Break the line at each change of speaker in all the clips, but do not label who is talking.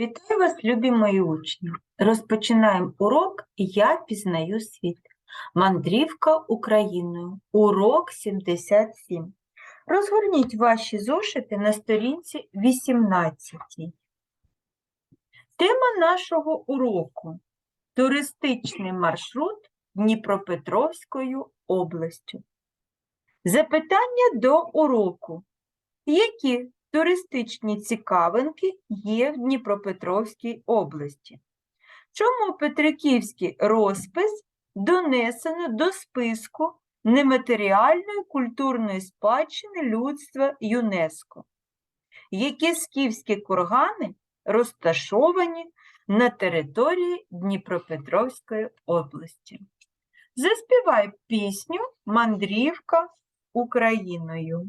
Вітаю вас, любі мої учні! Розпочинаємо урок «Я пізнаю світ». Мандрівка Україною. Урок 77. Розгорніть ваші зошити на сторінці 18. Тема нашого уроку – туристичний маршрут Дніпропетровською областю. Запитання до уроку. Які туристичні цікавинки є в Дніпропетровській області? Чому Петриківський розпис донесено до списку нематеріальної культурної спадщини людства ЮНЕСКО? Які скіфські кургани розташовані на території Дніпропетровської області? Заспівай пісню «Мандрівка Україною».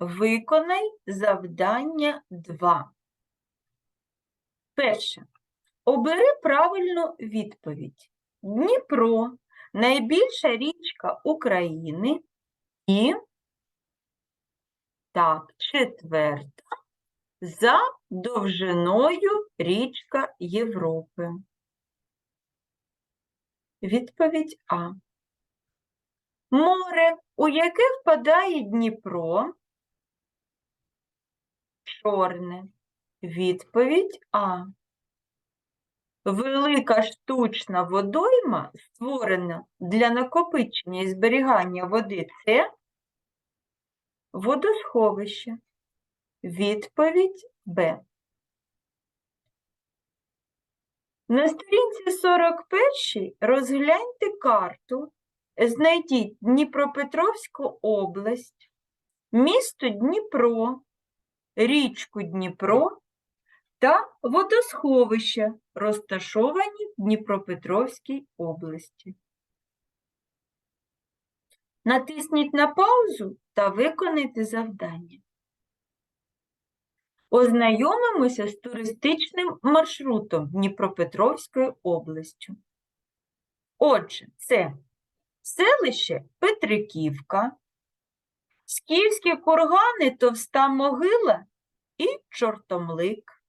виконай завдання 2. Перше. Обери правильну відповідь. Дніпро – найбільша річка України і так, четверта за довжиною річка Європи. Відповідь А. Море, у яке впадає Дніпро? Чорне. Відповідь А. Велика штучна водойма, створена для накопичення і зберігання води, це водосховище. Відповідь Б. На сторінці 41 розгляньте карту, знайдіть Дніпропетровську область, місто Дніпро, річку Дніпро та водосховища, розташовані в Дніпропетровській області. Натисніть на паузу та виконайте завдання. Ознайомимося з туристичним маршрутом Дніпропетровською областю. Отже, це селище Петриківка, Скіфські кургани Товста могила і Чортомлик,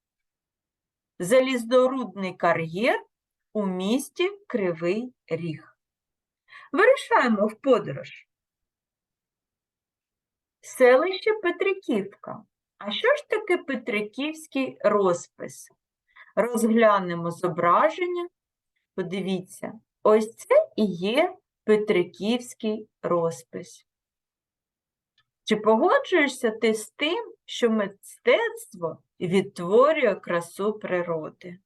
заліздорудний кар'єр у місті Кривий Ріг. Вирішаємо в подорож. Селище Петриківка. А що ж таке Петриківський розпис? Розглянемо зображення. Подивіться, ось це і є Петриківський розпис. Чи погоджуєшся ти з тим, що мистецтво відтворює красу природи?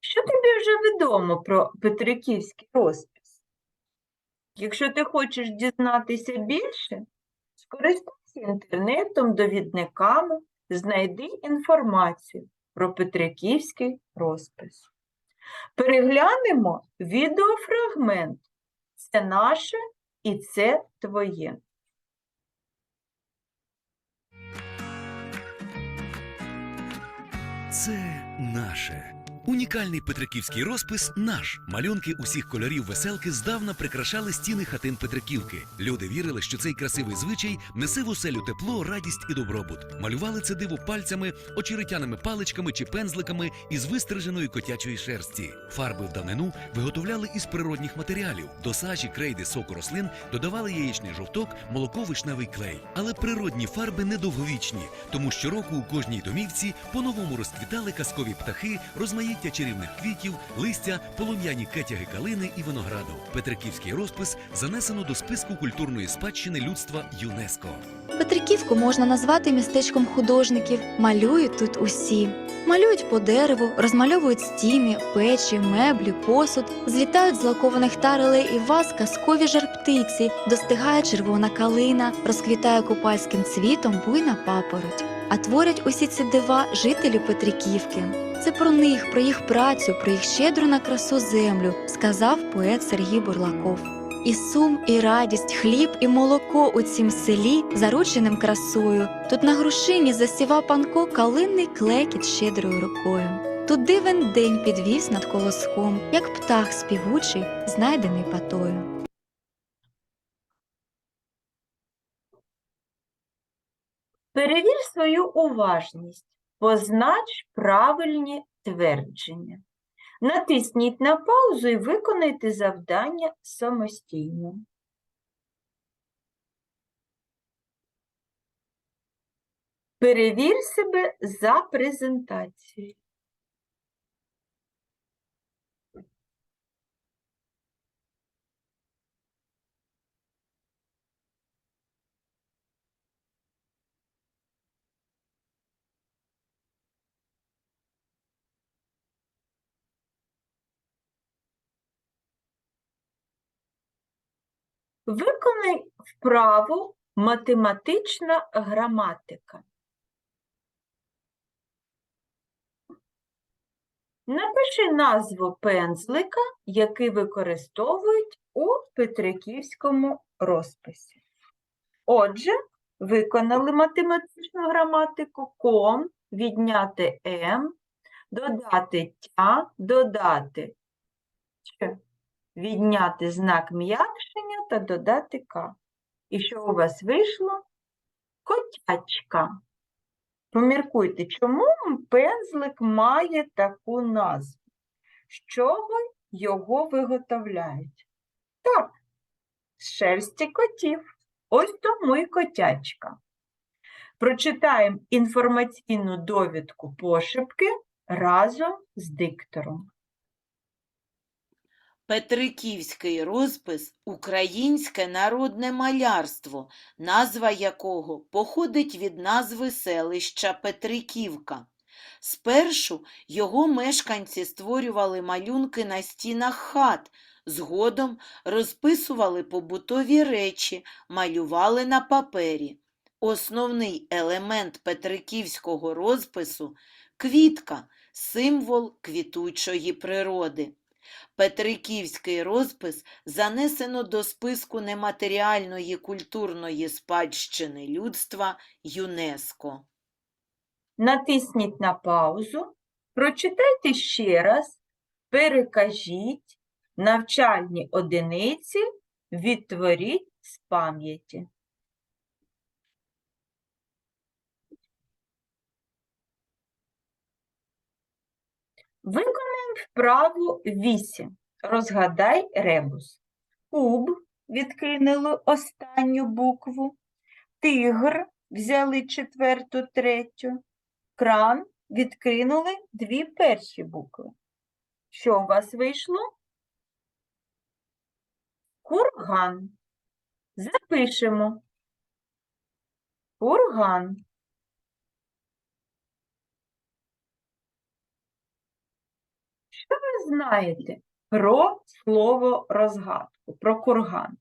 Що тобі вже відомо про Петриківський розпис? Якщо ти хочеш дізнатися більше, скористайся інтернетом, довідниками, знайди інформацію про Петриківський розпис. Переглянемо відеофрагмент. Це наше і це твоє.
Це наше. Унікальний петриківський розпис наш. Малюнки усіх кольорів веселки здавна прикрашали стіни хатин Петриківки. Люди вірили, що цей красивий звичай несе в оселю тепло, радість і добробут. Малювали це диво пальцями, очеретяними паличками чи пензликами із вистриженої котячої шерсті. Фарби в давнину виготовляли із природних матеріалів. До сажі, крейди, соку рослин додавали яєчний жовток, молоко, вишневий клей. Але природні фарби недовговічні, тому щороку у кожній домівці по-новому розквітали казкові птахи, розмаїття чарівних квітів, листя, полум'яні кетяги калини і винограду. Петриківський розпис занесено до списку культурної спадщини людства ЮНЕСКО.
Петриківку можна назвати містечком художників. Малюють тут усі. Малюють по дереву, розмальовують стіни, печі, меблі, посуд, злітають з лакованих тарелей і ваз казкові жар-птиці, достигає червона калина, розквітає купальським цвітом буйна папороть. А творять усі ці дива жителі Петриківки. Це про них, про їх працю, про їх щедру на красу землю, сказав поет Сергій Бурлаков. І сум, і радість, хліб і молоко у цім селі, зарученим красою. Тут на грушині засівав панко калинний клекіт щедрою рукою. Тут дивен день підвівсь над колоском, як птах співучий, знайдений патою.
Перевір свою уважність, познач правильні твердження. Натисніть на паузу і виконайте завдання самостійно. Перевір себе за презентацією. Виконай вправу математична граматика. Напиши назву пензлика, який використовують у Петриківському розписі. Отже, виконали математичну граматику ком, відняти м, додати тя, додати відняти знак м'якшення та додати к. І що у вас вийшло? Котячка. Поміркуйте, чому пензлик має таку назву? З чого його виготовляють? Так, з шерсті котів. Ось тому й котячка. Прочитаємо інформаційну довідку пошепки разом з диктором.
Петриківський розпис українське народне малярство, назва якого походить від назви селища Петриківка. Спершу його мешканці створювали малюнки на стінах хат, згодом розписували побутові речі, малювали на папері. Основний елемент петриківського розпису квітка, символ квітучої природи. Петриківський розпис занесено до списку нематеріальної культурної спадщини людства ЮНЕСКО.
Натисніть на паузу, прочитайте ще раз, перекажіть навчальні одиниці, відтворіть з пам'яті. Виконаємо вправу 8. Розгадай ребус. Куб відкинули останню букву. Тигр взяли четверту, третю. Кран відкинули дві перші букви. Що у вас вийшло? Курган. Запишемо. Курган. Що ви знаєте про слово розгадку, про курган?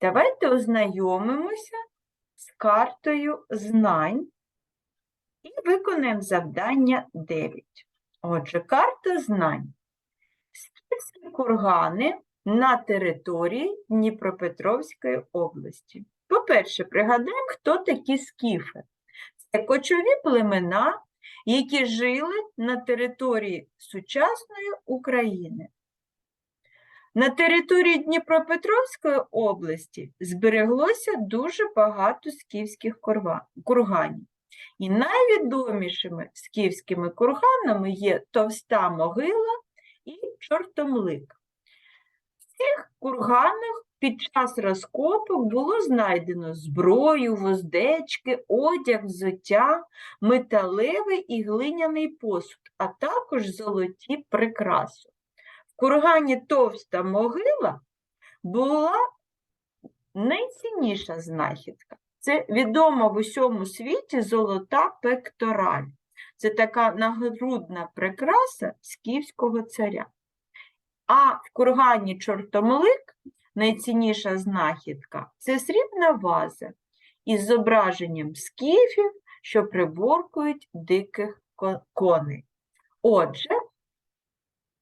Давайте ознайомимося з картою знань і виконаємо завдання 9. Отже, карта знань. Скільки кургани на території Дніпропетровської області. По-перше, пригадаємо, хто такі скіфи. Це кочові племена, які жили на території сучасної України. На території Дніпропетровської області збереглося дуже багато скіфських курганів. І найвідомішими скіфськими курганами є Товста могила і Чортомлик. В цих курганах під час розкопок було знайдено зброю, вуздечки, одяг, взуття, металевий і глиняний посуд, а також золоті прикраси. В кургані Товста могила була найцінніша знахідка. Це відома в усьому світі золота пектораль. Це така нагрудна прикраса скіфського царя. А в кургані Чортомлик найцінніша знахідка це срібна ваза із зображенням скіфів, що приборкують диких коней. Отже,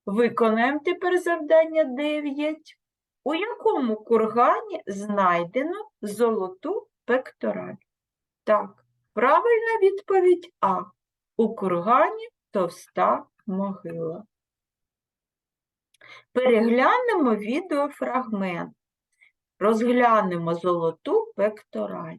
виконаємо тепер завдання 9. У якому кургані знайдено золоту пектораль? Так, правильна відповідь А. У кургані товста могила. Переглянемо відеофрагмент. Розглянемо золоту пектораль.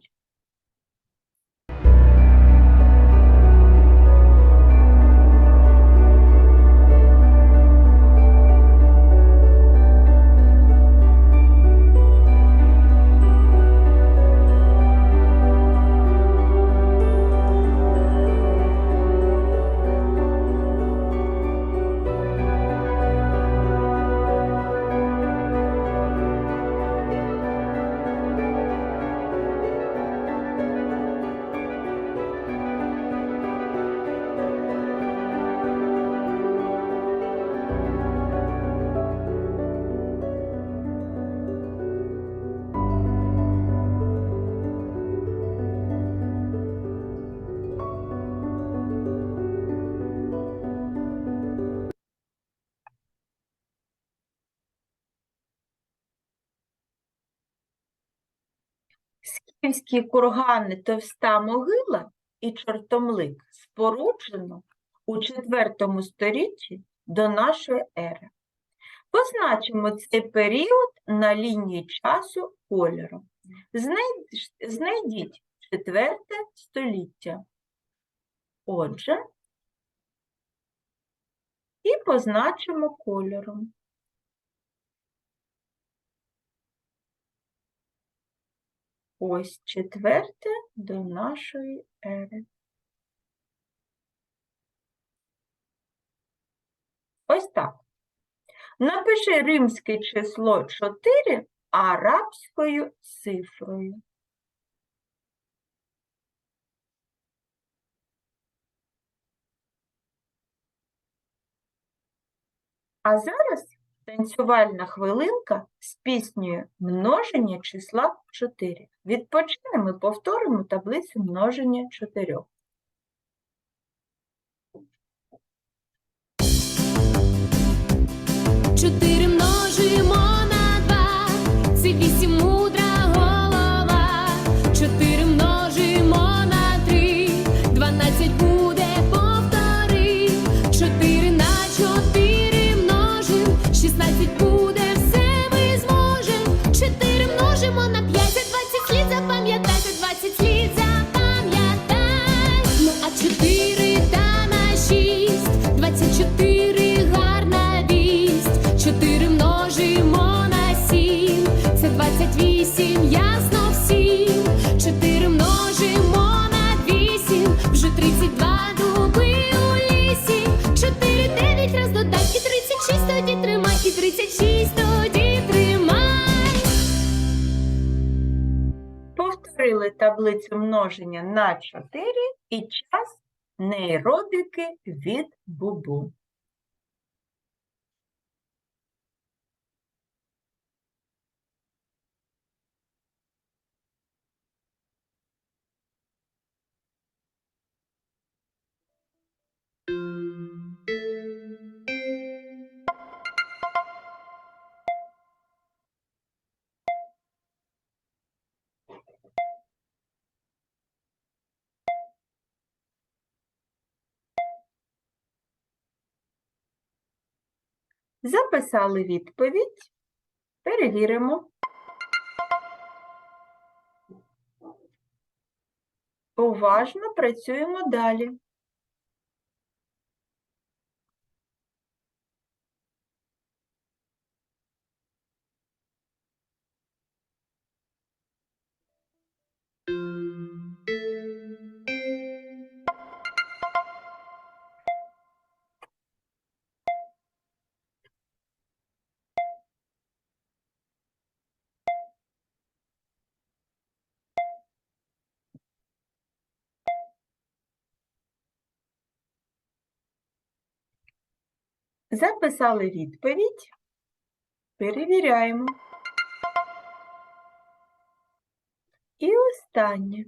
Скіфські кургани Товста могила і Чортомлик споруджено у IV столітті до нашої ери. Позначимо цей період на лінії часу кольором. Знайдіть IV століття. Отже, і позначимо кольором. Ось четверте до нашої ери. Ось так. Напиши римське число 4 арабською цифрою. А зараз танцювальна хвилинка з піснею множення числа 4. Відпочинемо і повторимо таблицю множення 4.
Чотири
таблицю множення на 4 і час нейробіки від бубу. Записали відповідь. Перевіримо. Уважно працюємо далі. Записали відповідь. Перевіряємо. І останнє.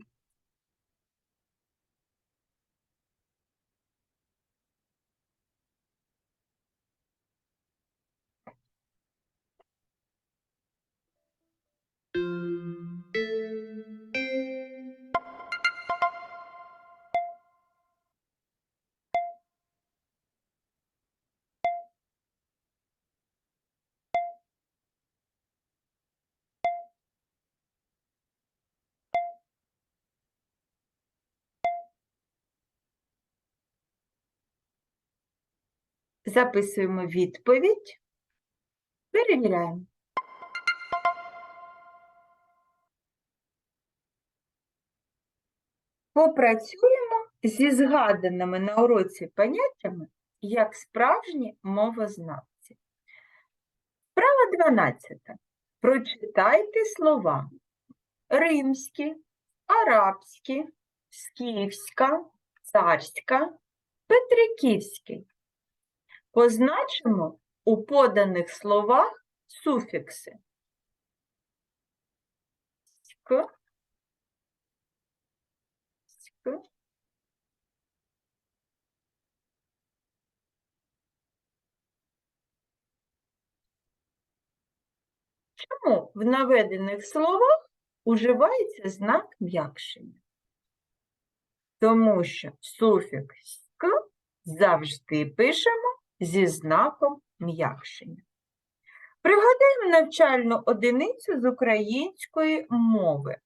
Записуємо відповідь. Перевіряємо. Попрацюємо зі згаданими на уроці поняттями як справжні мовознавці. Справа 12. Прочитайте слова римські, арабські, скіфська, царська, петриківський. Позначимо у поданих словах суфікси. Ськ, ськ. Чому в наведених словах уживається знак м'якшення? Тому що суфікс «к» завжди пишемо зі знаком м'якшення. Пригадаємо навчальну одиницю з української мови.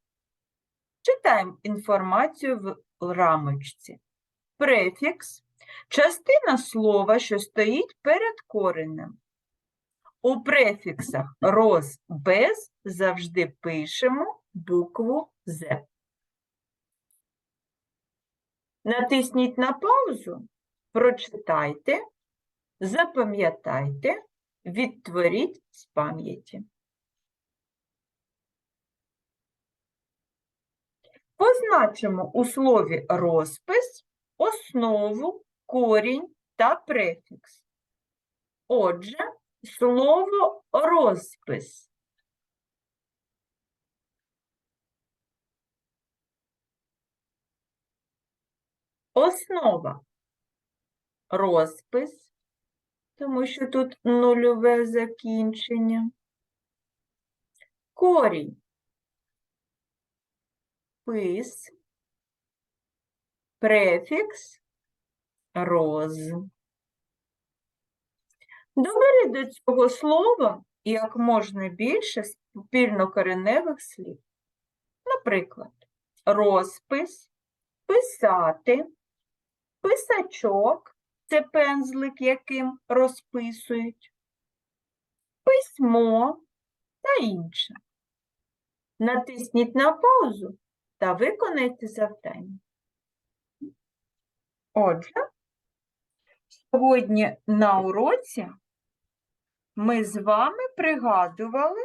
Читаємо інформацію в рамочці. Префікс – частина слова, що стоїть перед коренем. У префіксах роз, без завжди пишемо букву З. Натисніть на паузу, прочитайте, запам'ятайте, відтворіть з пам'яті. Позначимо у слові розпис основу, корінь та префікс. Отже, слово розпис. Основа розпис, тому що тут нульове закінчення. Корінь пис, префікс роз. Добери до цього слова як можна більше спільнокореневих слів. Наприклад, розпис, писати, писачок це пензлик, яким розписують, письмо та інше. Натисніть на паузу та виконайте завдання. Отже, сьогодні на уроці ми з вами пригадували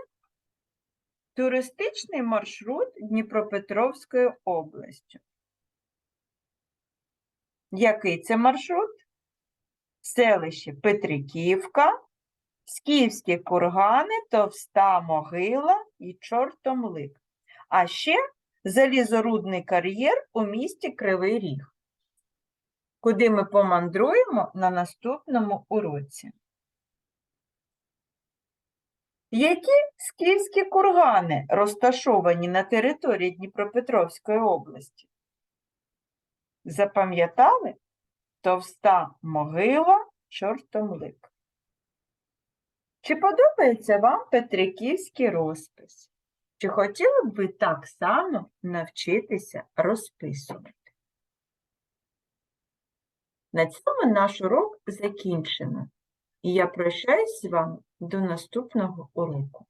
туристичний маршрут Дніпропетровською областю. Який це маршрут? Селище Петриківка, Скіфські кургани, Товста могила і Чортомлик. А ще залізорудний кар'єр у місті Кривий Ріг, куди ми помандруємо на наступному уроці. Які скіфські кургани розташовані на території Дніпропетровської області? Запам'ятали? Товста могила, чортомлик. Чи подобається вам Петриківський розпис? Чи хотіли б ви так само навчитися розписувати? На цьому наш урок закінчено. І я прощаюсь з вами до наступного уроку.